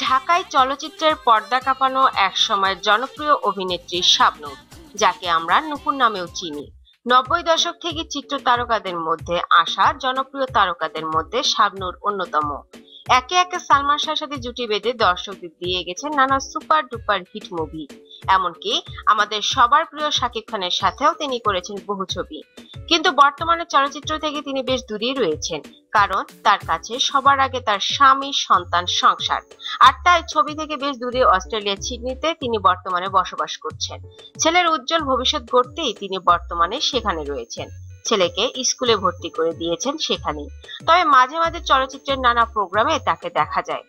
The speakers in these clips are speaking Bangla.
ঢাকায় চলচ্চিত্রের পর্দা কাঁপানো এক সময়ের জনপ্রিয় অভিনেত্রী শাবনূর, যাকে আমরা নুপুর নামেও চিনি। নব্বই দশক থেকে চিত্র তারকাদের মধ্যে আসা জনপ্রিয় তারকাদের মধ্যে শাবনূর অন্যতম। একে একে সালমান শাহর সাথে জুটি বেঁধে দর্শকদের দিয়ে গেছে নানা সুপার ডুপার হিট মুভি। এমনকি আমাদের সবার প্রিয় শাকিব খানের সাথেও তিনি করেছেন বহু ছবি। কিন্তু বর্তমানে চলচ্চিত্র থেকে তিনি বেশ দূরেই রয়েছেন, কারণ তার কাছে সবার আগে তার স্বামী, সন্তান, সংসার। আর তাই ছবি থেকে বেশ দূরে অস্ট্রেলিয়া সিডনিতে তিনি বর্তমানে বসবাস করছেন। ছেলের উজ্জ্বল ভবিষ্যৎ গড়তেই তিনি বর্তমানে সেখানে রয়েছেন। ছেলেকে স্কুলে ভর্তি করে দিয়েছেন সেখানেই। তবে মাঝে মাঝে চলচ্চিত্রের নানা প্রোগ্রামে তাকে দেখা যায়।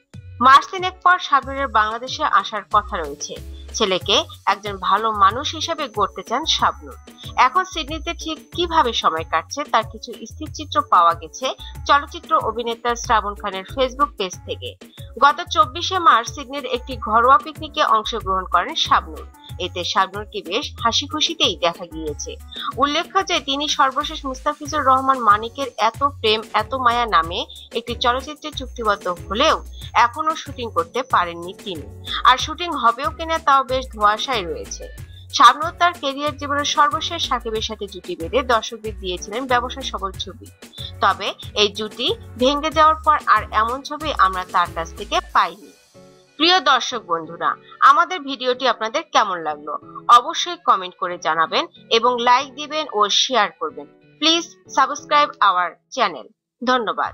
মাস তিনেক পর সাবিরের বাংলাদেশে আসার কথা রয়েছে। ছেলেকে একজন ভালো মানুষ হিসেবে গড়তে চান শাবনুর। এখন সিডনিতে ঠিক কীভাবে সময় কাটছে তার কিছু স্থিরচিত্র পাওয়া গেছে চলচ্চিত্র অভিনেতা শ্রাবণ খানের ফেসবুক পেজ থেকে। গত চব্বিশে মার্চ সিডনির একটি ঘরোয়া পিকনিকে অংশগ্রহণ করেন শাবনুর। এতে শাবনুরকে বেশ হাসি খুশিতেই দেখা গিয়েছে। উল্লেখ্য যে তিনি সর্বশেষ মুস্তাফিজুর রহমান মানিকের এত প্রেম, এত মায়া নামে একটি চলচ্চিত্রে চুক্তিবদ্ধ হলেও এখনও শুটিং করতে পারেননি তিনি। আর শুটিং হবেও কিনা তাও বেশ ধোয়াশায় রয়েছে। শাবনুর তার কেরিয়ার জীবনের সর্বশেষ সাকিবের সাথে জুটি বেঁধে দর্শকদের দিয়েছিলেন ব্যবসা সফল ছবি। তবে এই জুটি ভেঙে যাওয়ার পর আর এমন ছবি আমরা তার কাছ থেকে পাইনি। প্রিয় দর্শক বন্ধুরা, আমাদের ভিডিওটি আপনাদের কেমন লাগল? অবশ্যই কমেন্ট করে জানাবেন এবং লাইক দিবেন ও শেয়ার করবেন। প্লিজ সাবস্ক্রাইব আওয়ার চ্যানেল ধন্যবাদ।